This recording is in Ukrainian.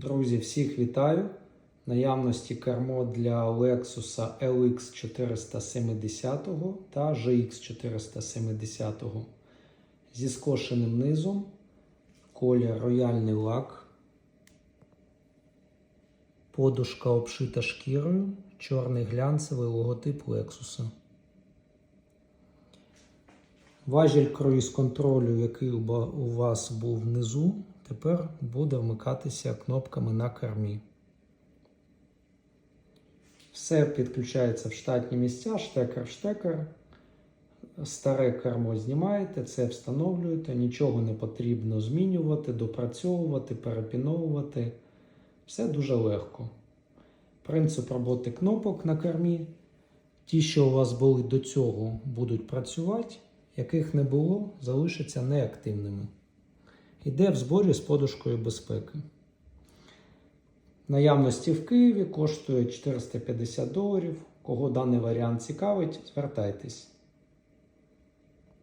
Друзі, всіх вітаю! Наявності кермо для Lexus LX 470 та GX 470 зі скошеним низом, колір рояльний лак, подушка обшита шкірою, чорний глянцевий логотип Lexus. Важіль круїз контролю, який у вас був внизу, тепер буде вмикатися кнопками на кермі. Все підключається в штатні місця, штекер-штекер. Старе кермо знімаєте, це встановлюєте, нічого не потрібно змінювати, допрацьовувати, перепіновувати. Все дуже легко. Принцип роботи кнопок на кермі. Ті, що у вас були до цього, будуть працювати, яких не було, залишаться неактивними. Іде в зборі з подушкою безпеки. Наявності в Києві коштує 450 доларів. Кого даний варіант цікавить, звертайтесь.